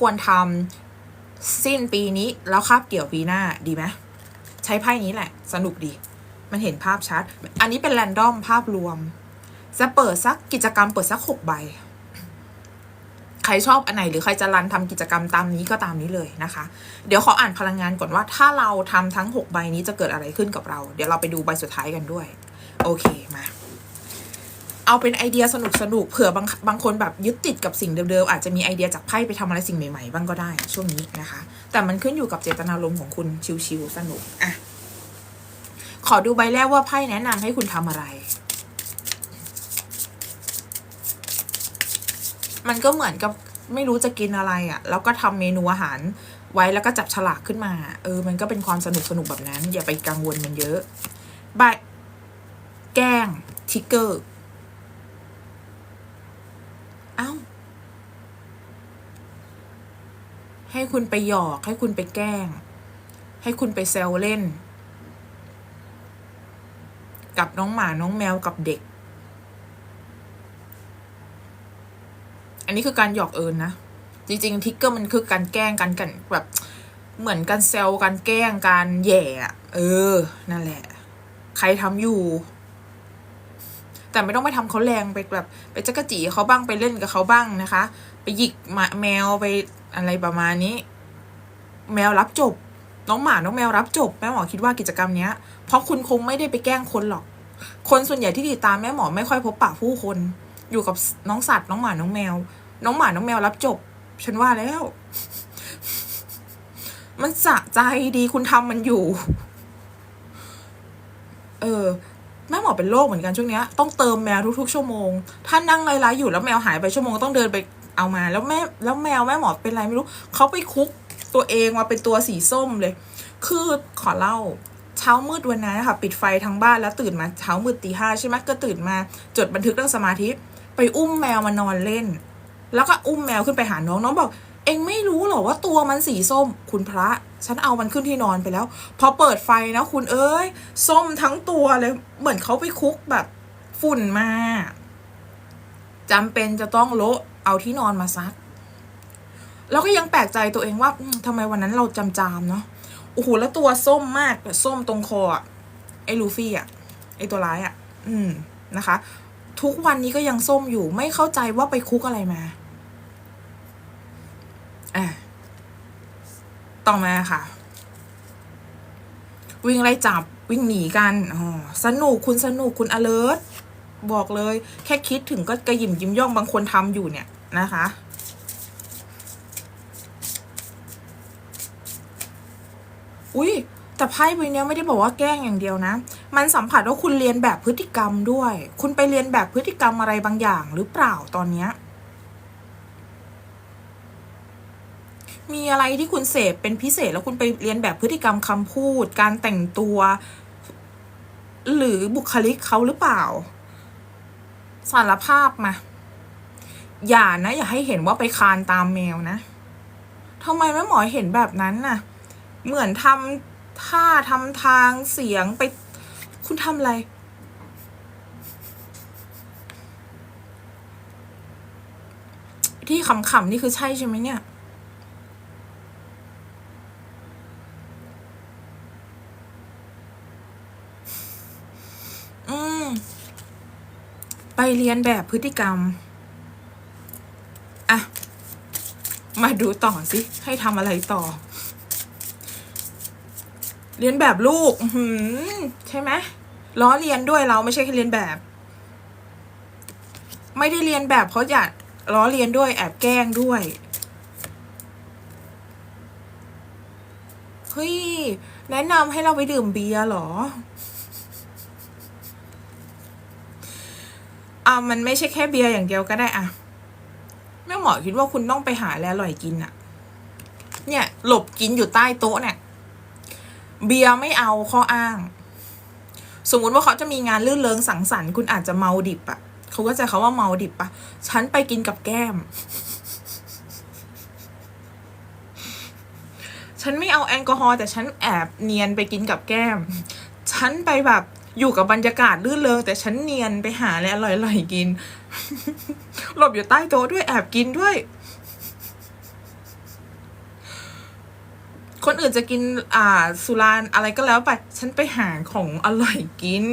ควรทำสิ้นปีนี้แล้วคาบเกี่ยวปีหน้าดีไหมใช้ไพ่นี้แหละ สนุกดี มันเห็นภาพชัด อันนี้เป็นแรนดอมภาพรวม จะเปิดสักกิจกรรมเปิดสักหกใบ ใครชอบอันไหนหรือใครจะรันทำกิจกรรมตามนี้ก็ตามนี้เลยนะคะ เดี๋ยวขออ่านพลังงานก่อนว่า ถ้าเราทำทั้ง6ใบนี้จะเกิดอะไรขึ้นกับเรา เดี๋ยวเราไปดูใบสุดท้ายกันด้วย โอเคมา เอาเป็นไอเดียสนุกสนุกเผื่อบางบางคนแบบยึดติดกับสิ่งเดิมๆอาจจะมีไอเดียจากไพ่ไปทำอะไรสิ่งใหม่ๆ บ้างก็ได้ช่วงนี้นะคะ แต่มันขึ้นอยู่กับเจตนารมณ์ของคุณชิวๆสนุกอะขอดูใบแรกว่าไพ่แนะนำให้คุณทำอะไร มันก็เหมือนกับไม่รู้จะกินอะไรอะ่ะ แล้วก็ทำเมนูอาหารไว้แล้วก็จับฉลากขึ้นมา เออ มันก็เป็นความสนุกสนุกแบบนั้น อย่าไปกังวลมันเยอะใบแกล้งทิกเกอร์ เอ้า ให้คุณไปหยอก ให้คุณไปแกล้ง ให้คุณไปแซวเล่น กับน้องหมาน้องแมวกับเด็ก อันนี้คือการหยอกเอิญนะ จริงๆทิกเกอร์มันคือการแกล้งกันกันแบบเหมือนการแซวการแกล้งการแย่เออ นั่นแหละ ใครทำอยู่ แต่ไม่ต้องไปทำเขาแรงไปแบบไปจักรจีเขาบ้างไปเล่นกับเขาบ้างนะคะ ไปหยิกมาแมวไปอะไรประมาณนี้ แมวรับจบ น้องหมาน้องแมวรับจบแม่หมอคิดว่ากิจกรรมเนี้ย เพราะคุณคงไม่ได้ไปแกล้งคนหรอก คนส่วนใหญ่ที่ติดตามแม่หมอไม่ค่อยพบปะผู้คน อยู่กับน้องสัตว์น้องหมาน้องแมว น้องหมาน้องแมวรับจบ ฉันว่าแล้ว มันสะใจดีคุณทำมันอยู่ เออ แม่หมอเป็นโรคเหมือนกันช่วงเนี้ยต้องเติมแมวทุกๆ ชั่วโมง ถ้านั่งไล่ๆอยู่แล้วแมวหายไปชั่วโมงต้องเดินไปเอามา แล้วแม่แล้วแมวแม่หมอเป็นไรไม่รู้เขาไปคุกตัวเองมาเป็นตัวสีส้มเลย คือขอเล่าเช้ามืดวันนั้นนะคะปิดไฟทั้งบ้านแล้วตื่นมาเช้ามืดตีห้าใช่ไหมก็ตื่นมาจดบันทึกเรื่องสมาธิ ไปอุ้มแมวมานอนเล่น แล้วก็อุ้มแมวขึ้นไปหาน้องน้องบอก องไม่รู้หรอว่าตัวมันสีส้ม คุณพระ ฉันเอามันขึ้นที่นอนไปแล้ว พอเปิดไฟนะคุณเอ้ย ส้มทั้งตัวเลย เหมือนเขาไปคุกแบบฝุ่นมาจำเป็นจะต้องโละเอาที่นอนมาซัก แล้วก็ยังแปลกใจตัวเองว่าทำไมวันนั้นเราจำจามเนาะโอ้โหแล้วตัวส้มมากแต่ส้มตรงคออะไอ้ลูฟี่อะไอ้ตัวร้ายอะอืมนะคะ ทุกวันนี้ก็ยังส้มอยู่ไม่เข้าใจว่าไปคุกอะไรมา ต่อมาค่ะ วิ่งไล่จับวิ่งหนีกันอ๋อสนุกคุณสนุกคุณ alert บอกเลย แค่คิดถึงก็กระหยิมยิ้มย่องบางคนทำอยู่เนี่ยนะคะอุ้ยแต่ไพ่ใบเนี้ยไม่ได้บอกว่าแกล้งอย่างเดียวนะ มันสัมผัสว่าคุณเรียนแบบพฤติกรรมด้วย คุณไปเรียนแบบพฤติกรรมอะไรบางอย่างหรือเปล่าตอนเนี้ย มีอะไรที่คุณเสพเป็นพิเศษแล้วคุณไปเรียนแบบพฤติกรรมคำพูด การแต่งตัว หรือบุคลิกเขาหรือเปล่า สารภาพมา อย่านะ อย่าให้เห็นว่าไปคานตามแมวนะทำไมแม่หมอเห็นแบบนั้นน่ะ เหมือนทำท่าทำทางเสียงไป คุณทำอะไรที่ขำๆนี่คือใช่ใช่ไหมเนี่ย อืม ไป เรียนแบบพฤติกรรม อะ มาดูต่อสิ ให้ทำอะไรต่อ เรียนแบบลูกหือใช่ไหมล้อเรียนด้วยเราไม่ใช่แค่เรียนแบบ ไม่ได้เรียนแบบเพราะอยากล้อเรียนด้วยแอบแกล้งด้วยเฮ้ยแนะนำให้เราไปดื่มเบียร์เหรอ อะมันไม่ใช่แค่เบียร์อย่างเดียวก็ได้อะแม่หมอคิดว่าคุณต้องไปหาอะไรอร่อยกินอะเนี่ย หลบกินอยู่ใต้โต๊ะเนี่ย เบียร์ไม่เอาข้ออ้าง สมมุติว่าเขาจะมีงานลื่นเริงสังสรรค์คุณอาจจะเมาดิบอะเขาก็จะเขาว่าเมาดิบปะฉันไปกินกับแก้ม ฉันไม่เอาแอลกอฮอล์แต่ฉันแอบเนียนไปกินกับแก้ม ฉันไปแบบ อยู่กับบรรยากาศลื่นเริงแต่ฉันเนียนไปหาอะไรอร่อยๆกิน หลบอยู่ใต้โต๊ะด้วยแอบกินด้วย คนอื่นจะกินอ่าสุรานอะไรก็แล้วไปฉันไปหาของอร่อยกิน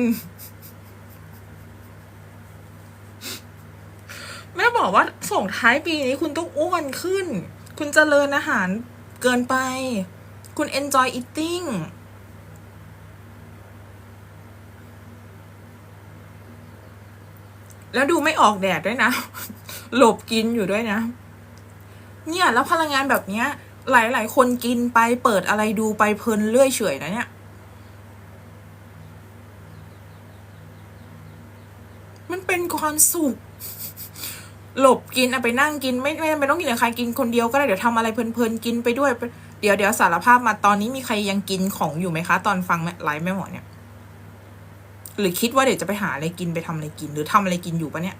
แม่บอกว่าส่งท้ายปีนี้คุณต้องอ้วนขึ้น คุณเจริญอาหารเกินไป คุณ enjoy eating แล้วดูไม่ออกแดดด้วยนะ หลบกินอยู่ด้วยนะ เนี่ยแล้วพลังงานแบบเนี้ย หลาย ๆ คนกินไปเปิดอะไรดูไปเพลินเรื่อยเฉยนะเนี่ย มันเป็นความสุข หลบกินเอาไปนั่งกินไม่ไม่ไม่ต้องกินกับใครกินคนเดียวก็ได้เดี๋ยวทำอะไรเพลินๆกินไปด้วย เดี๋ยวเดี๋ยวสารภาพมาตอนนี้มีใครยังกินของอยู่ไหมคะ ตอนฟังไลฟ์แม่หมอเนี่ย หรือคิดว่าเดี๋ยวจะไปหาอะไรกินไปทำอะไรกิน หรือทำอะไรกินอยู่ปะเนี่ย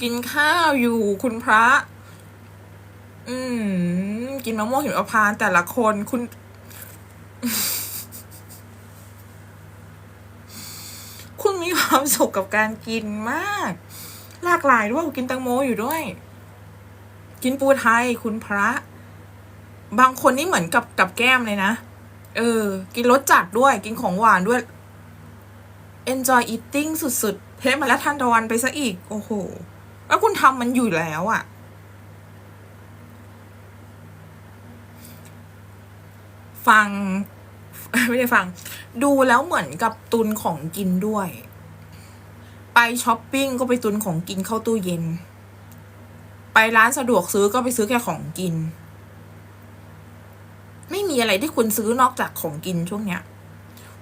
กินข้าวอยู่คุณพระ อืม กินมะม่วงหิมพานต์แต่ละคนคุณ คุณมีความสุขกับการกินมาก หลากหลายด้วยกินตังโมอยู่ด้วย กินปูไทยคุณพระ บางคนนี่เหมือนกับกับแก้มเลยนะ เออ กินรสจัดด้วย กินของหวานด้วย enjoy eating สุดๆ เทมาแล้วทันตะวันไปซะอีก โอ้โห แล้วคุณทำมันอยู่แล้วอะ่ะ ฟัง ไม่ได้ฟัง ดูแล้วเหมือนกับตุนของกินด้วย ไปช้อปปิ้งก็ไปตุนของกินเข้าตู้เย็น ไปร้านสะดวกซื้อก็ไปซื้อแค่ของกิน ไม่มีอะไรที่คุณซื้อนอกจากของกินช่วงเนี้ย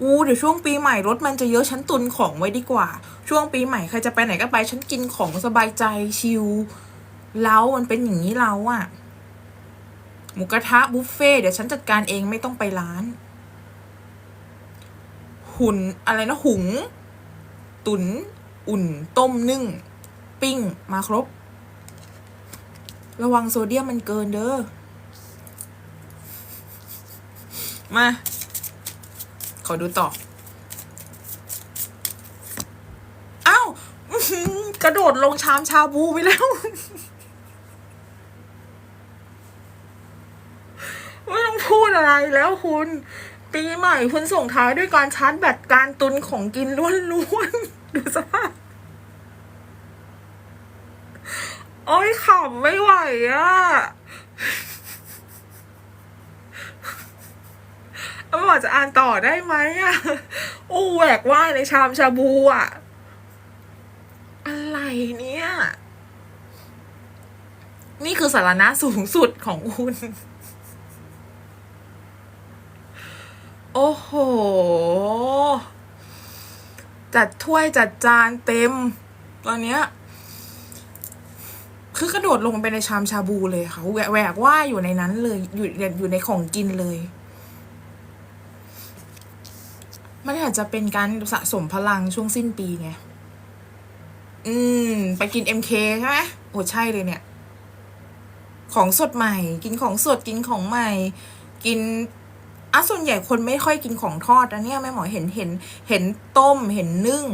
อู้เดี๋ยวช่วงปีใหม่รถมันจะเยอะฉันตุนของไว้ดีกว่า ช่วงปีใหม่ใครจะไปไหนก็ไปฉันกินของสบายใจชิลเรามันเป็นอย่างนี้เราอะหมูกระทะบุฟเฟ่เดี๋ยวฉันจัดการเองไม่ต้องไปร้าน หุ่นอะไรนะหุง ตุน อุ่น ต้มนึ่ง ปิ้ง มาครบ ระวังโซเดียมมันเกินเด้อ มา ขอดูต่อ อ้าวกระโดดลงชามชาบูไปแล้ว ไม่ต้องพูดอะไรแล้วคุณ ปีใหม่คุณส่งท้ายด้วยการชาร์จแบตการตุนของกินล้วนๆ ดูสภาพ โอ้ยขำไม่ไหวอะไม่บอกจะอ่านต่อได้ไหมอะอู้แหวกว่ายในชามชาบูอะ อะไรเนี่ย นี่คือสาระสูงสุดของคุณ โอ้โห จัดถ้วยจัดจานเต็ม ตอนเนี้ย คือกระโดดลงไปในชามชาบูเลยค่ะแหวกแหวกว่าอยู่ในนั้นเลย อยู่อยู่ในของกินเลย มันอาจจะเป็นการสะสมพลังช่วงสิ้นปีไง อืม ไปกิน MK ใช่ไหมโอ้ใช่เลยเนี่ย ของสดใหม่ กินของสดกินของใหม่ กินอะส่วนใหญ่คนไม่ค่อยกินของทอดนะเนี่ยแม่หมอเห็นเห็น เห็นต้มเห็นนึ่ง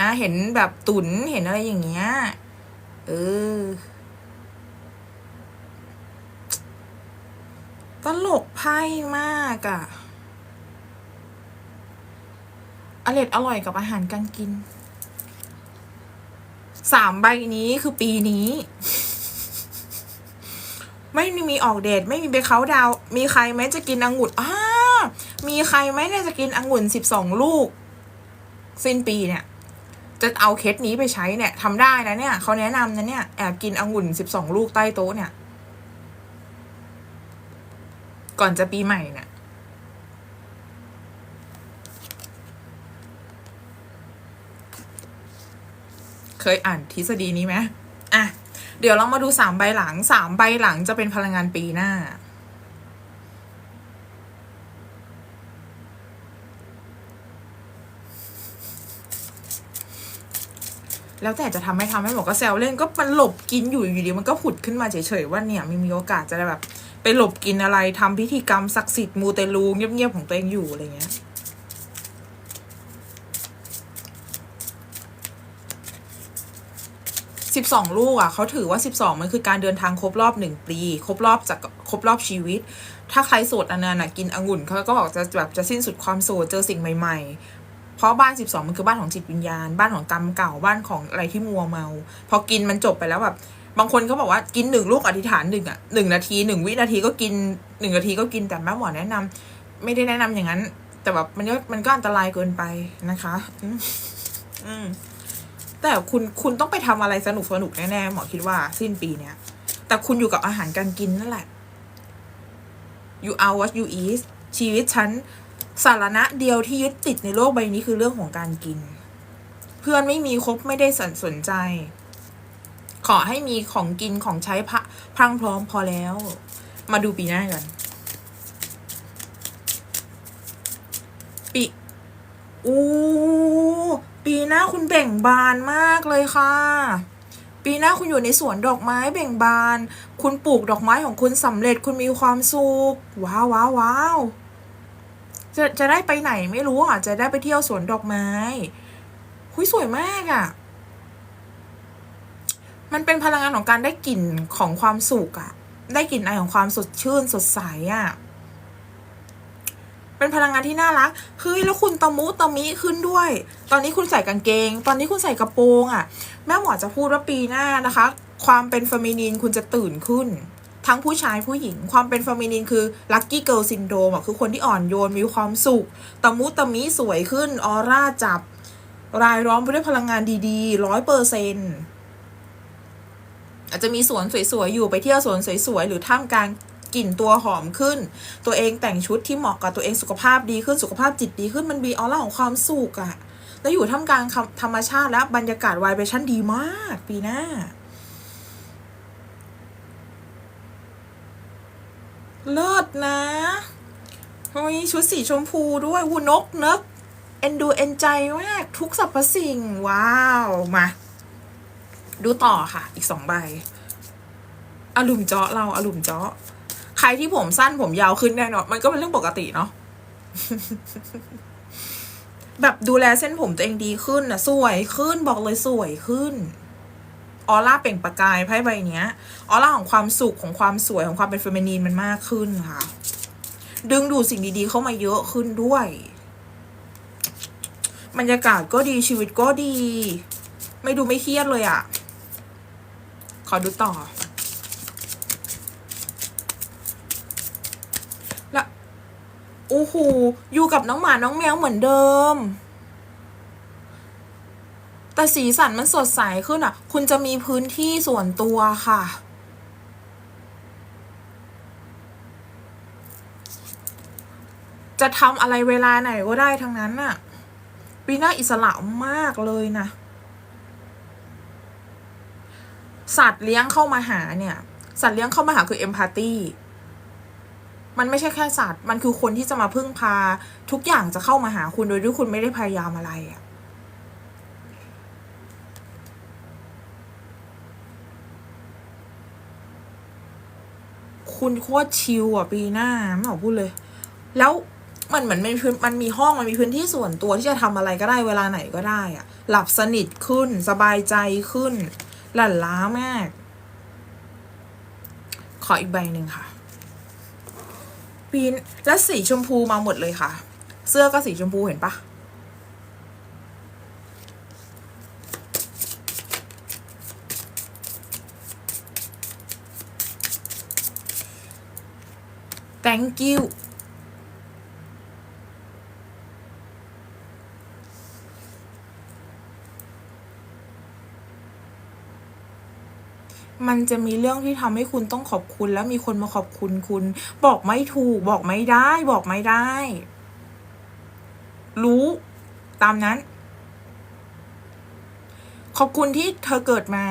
อะเห็นแบบตุ๋นเห็นอะไรอย่างเงี้ย เออ ตลกไพ่มากอะ่ะอร่อยอร่อยกับอาหารการกิน สามใบนี้คือปีนี้ ไม่มีออกเดทไม่มีไปเขาน์ดาว มีใครไหมจะกินองุ่นอ้ามีใครไหมเนี่ยจะกินองุ่นสิบสองลูก สิ้นปีเนี่ย จะเอาเคสนี้ไปใช้เนี่ยทำได้นะเนี่ยเขาแนะนำนะเนี่ย แอบกินองุ่นสิบสองลูกใต้โต๊ะเนี่ย ก่อนจะปีใหม่เนี่ยเคยอ่านทฤษฎีนี้ไหมอะ เดี๋ยวเรามาดูสามใบหลังสามใบหลังจะเป็นพลังงานปีหน้า แล้วแต่จะทำไม่ทำให้บอกก็แซวเล่นก็มันหลบกินอยู่อยู่ดีมันก็ผุดขึ้นมาเฉยๆว่าเนี่ยม่มีโอกาสจะแบบ ไปหลบกินอะไรทำพิธีกรรมศักดิ์สิทธิ์มูเตลูเงียบๆของตัวเองอยู่อะไรเงี้ยสิบสองลูกอะเขาถือว่าสิบสองมันคือการเดินทางครบรอบหนึ่งปีครบรอบจากครบรอบชีวิต ถ้าใครโสดอันนั้กินองุ่นเขาก็บอกจะแบบจะสิ้นสุดความโสดเจอสิ่งใหม่ ๆ เพราะบ้านสิบสองมันคือบ้านของจิตวิญญาณ บ้านของกรรมเก่าบ้านของอะไรที่มัวเมา พอกินมันจบไปแล้วแบบบางคนเขาบอกว่ากินหนึ่งลูกอธิษฐานหนึ่งอะหนึ่งนาทีหนึ่งวินาทีก็กินหนึ่งนาทีก็กินแต่แม่หมอแนะนำไม่ได้แนะนำอย่างนั้น แต่แบบมันก็มันก็อันตรายเกินไปนะคะอืมแต่คุณคุณต้องไปทำอะไรสนุกสนุกแน่ๆหมอคิดว่าสิ้นปีเนี้ยแต่คุณอยู่กับอาหารการกินนั่นแหละ you are what you eat ชีวิตฉัน สาระเดียวที่ยึดติดในโลกใบนี้คือเรื่องของการกิน เพื่อนไม่มีครบไม่ได้สนสนใจ ขอให้มีของกินของใช้พระพรังพร้อมพอแล้ว มาดูปีหน้ากันปีอู้ปีหน้าคุณเบ่งบานมากเลยค่ะ ปีหน้าคุณอยู่ในสวนดอกไม้เบ่งบาน คุณปลูกดอกไม้ของคุณสำเร็จคุณมีความสุขว้าวว้าวว้าว จะจะได้ไปไหนไม่รู้อะ จะได้ไปเที่ยวสวนดอกไม้คุยสวยมากอะ มันเป็นพลังงานของการได้กลิ่นของความสุขอะ ได้กลิ่นไอของความสดชื่นสดใสอะ เป็นพลังงานที่น่ารัก เฮ้ยแล้วคุณตะมุตะมิขึ้นด้วย ตอนนี้คุณใส่กางเกง ตอนนี้คุณใส่กระโปรงอะ แม่หมอจะพูดว่าปีหน้านะคะ ความเป็นเฟมินีนคุณจะตื่นขึ้น ทั้งผู้ชายผู้หญิง ความเป็นเฟมินีนคือลัคกี้เกิ l ซินโดมอะคือคนที่อ่อนโยนมีความสุข ตะมุตะมิสวยขึ้น ออร่าจับ รายล้อมไปด้วยพลังงานดีๆร้อยเปอร์เซนอาจจะมีสวนสวยๆ อยู่ไปเที่ยวสวนสวยๆ หรือท่ามกลางกลิ่นตัวหอมขึ้น ตัวเองแต่งชุดที่เหมาะกับตัวเองสุขภาพดีขึ้นสุขภาพจิตดีขึ้นมันมีออร่าของความสุขอะแล้วอยู่ท่ามกลางธรรมชาติและบรรยากาศไวเบชั่นดีมาก ปีหน้า เลิศนะเฮ้ยชุดสีชมพูด้วยวูนกเนกเอ็นดูเอ็นใจมากทุกสรรพสิ่ง ว้าว มา ดูต่อค่ะ อีกสองใบอลุมเจาะเราอลุมเจาะใครที่ผมสั้นผมยาวขึ้นแน่นอนมันก็เป็นเรื่องปกติเนาะแบบดูแลเส้นผมตัวเองดีขึ้นนะสวยขึ้นบอกเลยสวยขึ้น ออร่าเปล่งประกายไพ่ใบเนี้ยออร่าของความสุขของความสวยของความเป็นเฟมินีนมันมากขึ้นค่ะ ดึงดูดสิ่งดีๆเข้ามาเยอะขึ้นด้วยบรรยากาศก็ดีชีวิตก็ดี ไม่ดูไม่เครียดเลยอะ่ะ ขอดูต่อและโอ้โหอยู่กับน้องหมาน้องแมวเหมือนเดิม แต่สีสันมันสดใสขึ้นอะ คุณจะมีพื้นที่ส่วนตัวค่ะ จะทำอะไรเวลาไหนก็ได้ทั้งนั้นน่ะปีหน้าอิสระมากเลยนะ สัตว์เลี้ยงเข้ามาหาเนี่ย สัตว์เลี้ยงเข้ามาหาคือเอมพัตตีมันไม่ใช่แค่สัตว์ มันคือคนที่จะมาพึ่งพา ทุกอย่างจะเข้ามาหาคุณโดยที่คุณไม่ได้พยายามอะไรอะ่ คุณโคตรชิลอะปีหน้าไม่บอกพูดเลย แล้วมันเหมือนมันพื้นมันมีห้องมันมีพื้นที่ส่วนตัวที่จะทำอะไรก็ได้เวลาไหนก็ได้อะ หลับสนิทขึ้น สบายใจขึ้น หลั่นล้ามาก ขออีกใบหนึ่งค่ะปีนและสีชมพูมาหมดเลยค่ะ เสื้อก็สีชมพูเห็นปะ thank you มันจะมีเรื่องที่ทำให้คุณต้องขอบคุณแล้วมีคนมาขอบคุณคุณ บอกไม่ถูก บอกไม่ได้ บอกไม่ได้ รู้ตามนั้น ขอบคุณที่เธอเกิดมา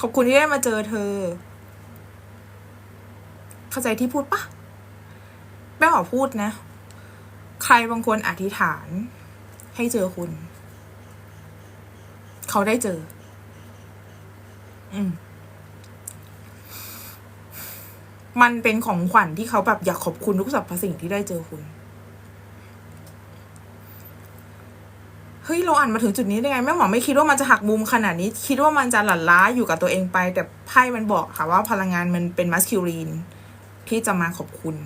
ขอบคุณที่ได้มาเจอเธอ เข้าใจที่พูดปะ แม่หมอพูดนะ ใครบางคนอธิษฐาน ให้เจอคุณ เขาได้เจอ อืมมันเป็นของขวัญที่เขาแบบอยากขอบคุณทุกสรรพสิ่งที่ได้เจอคุณ เฮ้ยเราอ่านมาถึงจุดนี้ได้ไงแม่หมอไม่คิดว่ามันจะหักมุมขนาดนี้ คิดว่ามันจะหลั่นล้าอยู่กับตัวเองไป แต่ไพ่มันบอกค่ะว่าพลังงานมันเป็นมัสคิวรีนที่จะมาขอบคุณ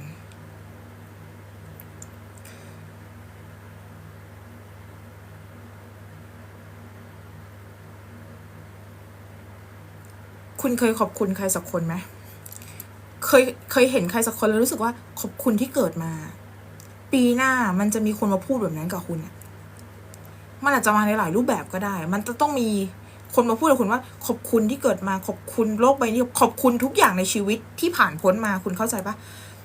คุณเคยขอบคุณใครสักคนไหมเคยเคยเห็นใครสักคนแล้วรู้สึกว่าขอบคุณที่เกิดมา ปีหน้ามันจะมีคนมาพูดแบบนั้นกับคุณอะมันอาจจะมาในหลายรูปแบบก็ได้ มันจะต้องมีคนมาพูดกับคุณว่า ขอบคุณที่เกิดมาขอบคุณโลกใบนี้ขอบคุณทุกอย่างในชีวิตที่ผ่านพ้นมาคุณเข้าใจปะ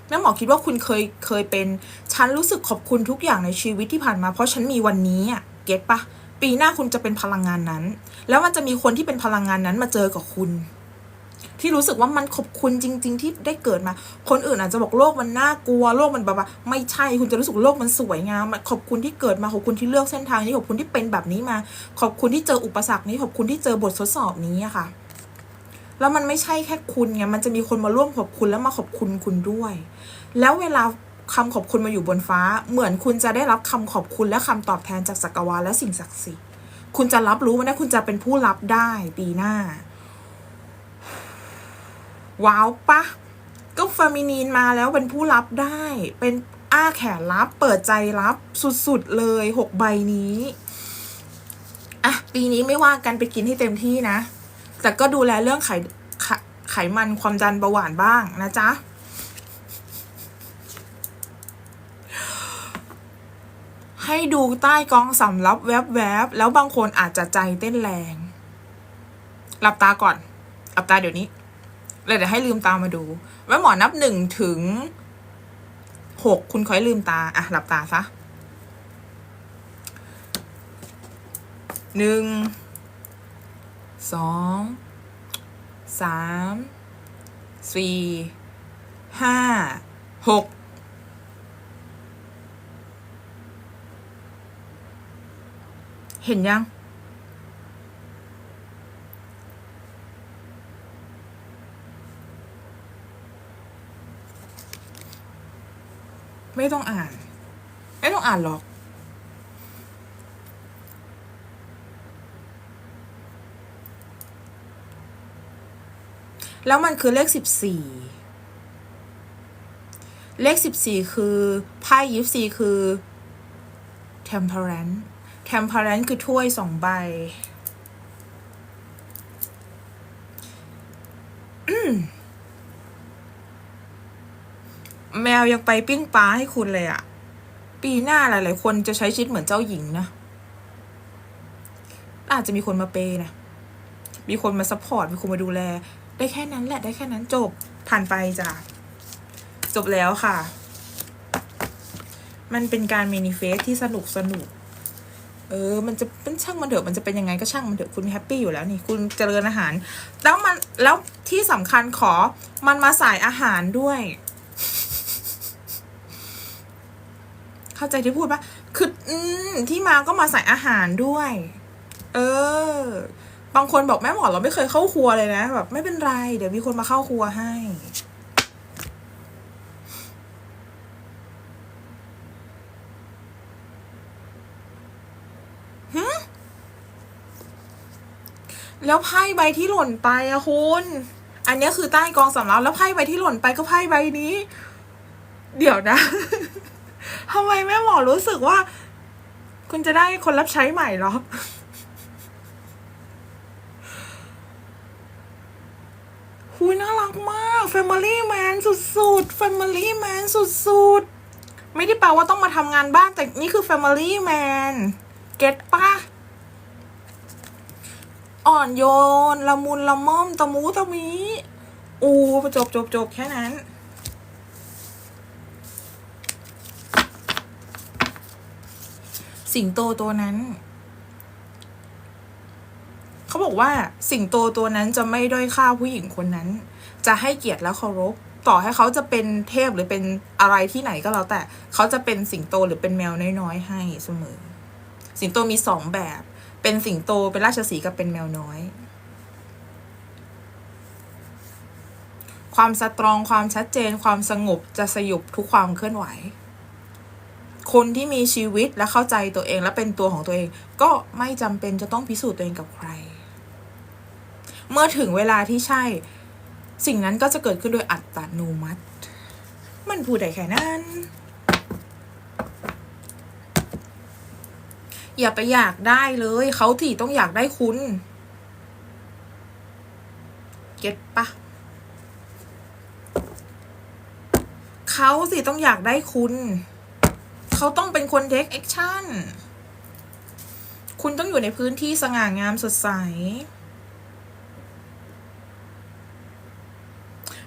แม่หมอคิดว่าคุณเคยเคยเป็น ฉันรู้สึกขอบคุณทุกอย่างในชีวิตที่ผ่านมา เพราะฉันมีวันนี้อะเก็ตปะปีหน้าคุณจะเป็นพลังงานนั้น แล้วมันจะมีคนที่เป็นพลังงานนั้นมาเจอกับคุณ ที่รู้สึกว่ามันขอบคุณจริง ๆ ที่ได้เกิดมา คนอื่นอาจจะบอกโลกมันน่ากลัวโลกมันแบบว่าไม่ใช่คุณจะรู้สึกโลกมันสวยงามขอบคุณที่เกิดมาขอบคุณที่เลือกเส้นทางนี้ขอบคุณที่เป็นแบบนี้มา ขอบคุณที่เจออุปสรรคนี้ขอบคุณที่เจอบททดสอบนี้อะค่ะ แล้วมันไม่ใช่แค่คุณไงมันจะมีคนมาร่วมขอบคุณแล้วมาขอบคุณคุณด้วย แล้วเวลาคำขอบคุณมาอยู่บนฟ้า เหมือนคุณจะได้รับคำขอบคุณและคำตอบแทนจากจักรวาลและสิ่งศักดิ์สิทธิ์ คุณจะรับรู้มันได้คุณจะเป็นผู้รับได้ปีหน้า ว้าวปะก็ฟามินีนมาแล้วเป็นผู้รับได้ เป็นอ้าแขนรับเปิดใจรับสุดๆเลยหกใบนี้อะปีนี้ไม่ว่ากันไปกินให้เต็มที่นะ แต่ก็ดูแลเรื่องไขไขไขมันความดันเบาหวานบ้างนะจ๊ะให้ดูใต้กองสำรับแวบๆแล้วบางคนอาจจะใจเต้นแรง หลับตาก่อน หลับตาเดี๋ยวนี้ เลยเดี๋ยวให้ลืมตามาดูแม่หมอนับหนึ่งถึงหกคุณค่อยลืมตา อะ หลับตาซะหนึ่งสองสามสี่ห้าหกเห็นยัง ไม่ต้องอ่าน ไม่ต้องอ่านหรอก แล้วมันคือเลขสิบสี่เลขสิบสี่คือไพ่ยิปซีคือ temperance temperance คือถ้วยสองใบ แม วยังไปปิ้งปลาให้คุณเลยอะปีหน้าหลาย ๆ คนจะใช้ชีวิตเหมือนเจ้าหญิงนะ อาจจะมีคนมาเปย์นะ มีคนมาซัพพอร์ต มีคนมาดูแล ได้แค่นั้นแหละ ได้แค่นั้นจบ ผ่านไปจ้ะ จบแล้วค่ะ มันเป็นการ m มน f e s t ที่สนุกสนุก เออ มันจะเป็นช่างมันเถอะ มันจะเป็นยังไงก็ช่างมันเถอะ คุณแฮปปี้อยู่แล้วนี่ คุณเจริญอาหาร แล้วมัน แล้วที่สำคัญขอ มันมาสายอาหารด้วย เข้าใจที่พูดปะคืออืมที่มาก็มาใส่อาหารด้วย เออ บางคนบอกแม่หมอเราไม่เคยเข้าครัวเลยนะแบบไม่เป็นไร เดี๋ยวมีคนมาเข้าครัวให้แล้วไพ่ใบที่หล่นไปอะคุณ อันนี้คือใต้กองสำรับแล้วไพ่ใบที่หล่นไปก็ไพ่ใบนี้ เดี๋ยวนะ ทำไมแม่หมอรู้สึกว่า คุณจะได้คนรับใช้ใหม่หรอหุยน่ารักมาก Family Man สุดๆ Family Man สุดๆ ไม่ได้แปลว่าต้องมาทำงานบ้าน แต่นี่คือ Family Man เก็ตปะอ่อนโยน ละมุนละม่อม ตะมูตะมี อูจบจบจบแค่นั้น สิงโตตัวนั้น เขาบอกว่าสิงโตตัวนั้นจะไม่ด้อยค่าผู้หญิงคนนั้น จะให้เกียรติและเคารพต่อให้เขาจะเป็นเทพหรือเป็นอะไรที่ไหนก็แล้วแต่ เขาจะเป็นสิงโตหรือเป็นแมวน้อยๆให้เสมอ สิงโตมีสองแบบ เป็นสิงโตเป็นราชสีกับเป็นแมวน้อย ความสตรองความชัดเจนความสงบจะสยบทุกความเคลื่อนไหว คนที่มีชีวิตและเข้าใจตัวเองและเป็นตัวของตัวเอง ก็ไม่จำเป็นจะต้องพิสูจน์ตัวเองกับใคร เมื่อถึงเวลาที่ใช่ สิ่งนั้นก็จะเกิดขึ้นโดยอัตโนมัติ มันพูดได้แค่นั้น อย่าไปอยากได้เลย เขาที่ต้องอยากได้คุณ เก็ตปะเขาสิต้องอยากได้คุณ เขาต้องเป็นคน take action คุณต้องอยู่ในพื้นที่สง่างามสดใส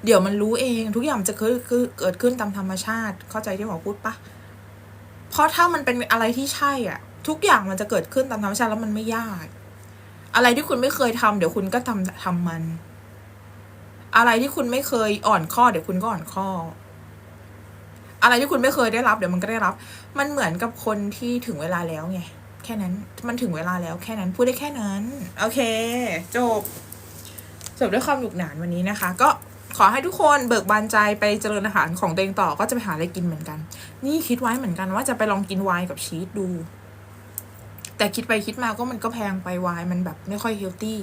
เดี๋ยวมันรู้เองทุกอย่างจะเกิดขึ้นเกิดขึ้นตามธรรมชาติ เข้าใจที่หมอพูดปะเพราะถ้ามันเป็นอะไรที่ใช่อะ ทุกอย่างมันจะเกิดขึ้นตามธรรมชาติแล้วมันไม่ยาก อะไรที่คุณไม่เคยทำเดี๋ยวคุณก็ทำทำมัน อะไรที่คุณไม่เคยอ่อนข้อ เดี๋ยวคุณก็อ่อนข้อ อะไรที่คุณไม่เคยได้รับเดี๋ยวมันก็ได้รับ มันเหมือนกับคนที่ถึงเวลาแล้วไง แค่นั้น มันถึงเวลาแล้วแค่นั้น พูดได้แค่นั้น โอเค จบ จบด้วยความหนุกหนานวันนี้นะคะ ก็ขอให้ทุกคนเบิกบานใจไปเจริญอาหารของตัวเองต่อ ก็จะไปหาอะไรกินเหมือนกัน นี่คิดไว้เหมือนกันว่าจะไปลองกินไวน์กับชีสดู แต่คิดไปคิดมาก็มันก็แพงไปไวน์มันแบบไม่ค่อยเฮลตี้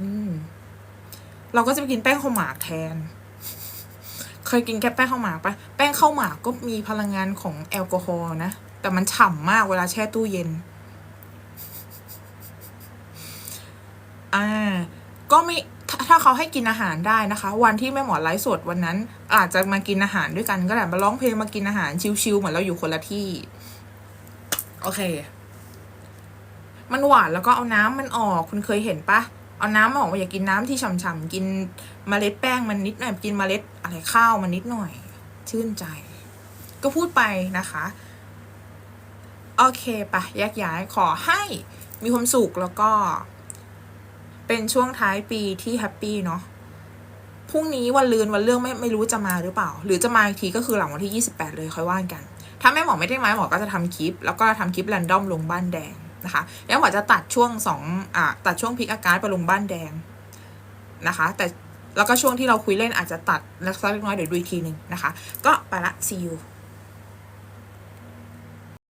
อืม เราก็จะไปกินแป้งข้าวหมากแทน เคยกินแค่แป้งข้าวหมากปะแป้งข้าวหมากก็มีพลังงานของแอลกอฮอล์นะ แต่มันฉ่ำมากเวลาแช่ตู้เย็น อ่า ก็ไม่ถ้าเขาให้กินอาหารได้นะคะ วันที่แม่หมอไลฟ์สดวันนั้น อาจจะมากินอาหารด้วยกันก็ได้มาร้องเพลงมากินอาหารชิวๆเหมือนเราอยู่คนละที่ โอเค มันหวานแล้วก็เอาน้ำมันออกคุณเคยเห็นปะ เอาน้ำมันออกอย่ากินน้ำที่ฉ่ำๆกินเมล็ดแป้งมันนิดหน่อยกินเมล็ดอะไรข้าวมันนิดหน่อย ชื่นใจ ก็พูดไปนะคะ โอเคปะแยกย้ายขอให้มีความสุขแล้วก็ เป็นช่วงท้ายปีที่แฮปปี้เนาะพรุ่งนี้วันลืนวันเรื่องไม่ไม่รู้จะมาหรือเปล่า หรือจะมาอีกทีก็คือหลังวันที่ 28 เลยค่อยว่านกัน ถ้าแม่หมอไม่ได้มาหมอก็จะทำคลิป แล้วก็ทำคลิปแรนดอมลงบ้านแดง นะคะ แล้วหมอจะตัดช่วงสองอ่าตัดช่วงพิกอาการไปลงบ้านแดงนะคะ แต่แล้วก็ช่วงที่เราคุยเล่นอาจจะตัดเล็กน้อยเดี๋ยวดูอีกทีหนึ่งนะคะ ก็ไปละ see you